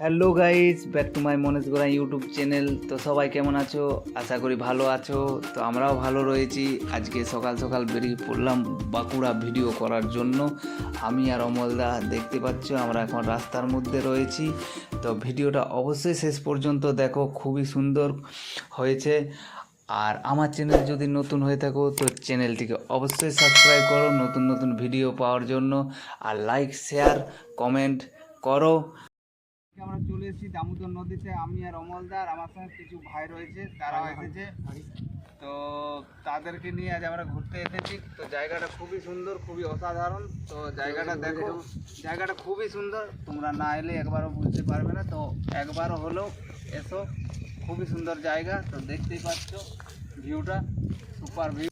Hello guys back to my Manesh গোড়া YouTube channel তো সবাই কেমন আছো? আশা করি ভালো আছো। তো আমরাও ভালো রয়েছি। আজকে সকাল সকাল বেরিয়ে পড়লাম বাঁকুড়া ভিডিও করার জন্য। আমি আর অমলদা দেখতে পাচ্ছ, আমরা এখন রাস্তার মধ্যে রয়েছি। তো ভিডিওটা অবশ্যই শেষ পর্যন্ত দেখো, খুবই সুন্দর হয়েছে। আর আমার চ্যানেল যদি নতুন হয়ে থাকো, তো চ্যানেলটিকে অবশ্যই সাবস্ক্রাইব করো নতুন নতুন ভিডিও পাওয়ার জন্য। আর লাইক শেয়ার কমেন্ট করো। আমরা চলে এসেছি দামোদর নদীতে। আমি আর অমলদার আমার সঙ্গে কিছু ভাই রয়েছে তারাও এসেছে। তো তাদেরকে নিয়ে আজ আমরা ঘুরতে এসেছি। তো জায়গাটা খুবই সুন্দর খুবই অসাধারণ। তো জায়গাটা দেখো জায়গাটা খুবই সুন্দর। তোমরা না এলে একবারও বুঝতে পারবে না। তো একবারও হলেও এসো খুবই সুন্দর জায়গা। তো দেখতেই পাচ্ছ ভিউটা সুপার ভিউ।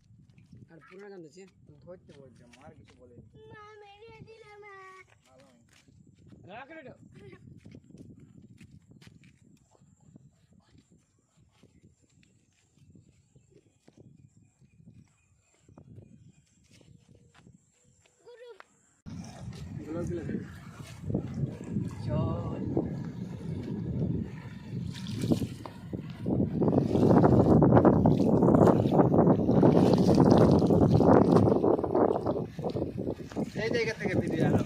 আর পুরোনো গান দিচ্ছে। ধরতে বলছে আর কিছু বলে রাখ এই জায়গা থেকে ভিডিও আলো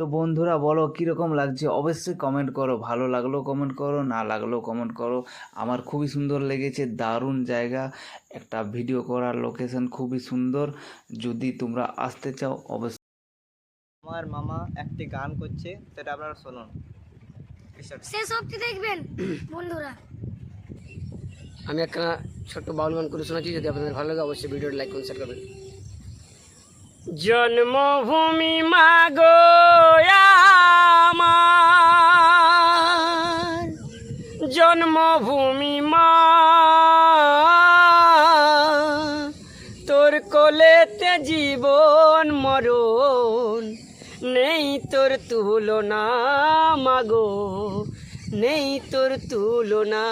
তো বন্ধুরা বলো কীরকম লাগছে? অবশ্যই কমেন্ট করো। ভালো লাগল কমেন্ট করো না লাগলেও কমেন্ট করো। আমার খুবই সুন্দর লেগেছে দারুণ জায়গা। একটা ভিডিও করার লোকেশন খুবই সুন্দর। যদি তোমরা আসতে চাও অবশ্যই আমার মামা একটি গান করছে সেটা আপনারা শুনুন। শেষ দেখবেন বন্ধুরা। আমি একটা ছোট্ট বাউল গান করে শোনাচ্ছি যদি আপনাদের ভালো লাগে অবশ্যই ভিডিওটা লাইক করুন শেয়ার করবেন। জন্মভূমি মাগো জন্মভূমি মা। তোর কোলেতে জীবন মরণ নেই তোর তুলনা মাগো নেই তোর তুলনা।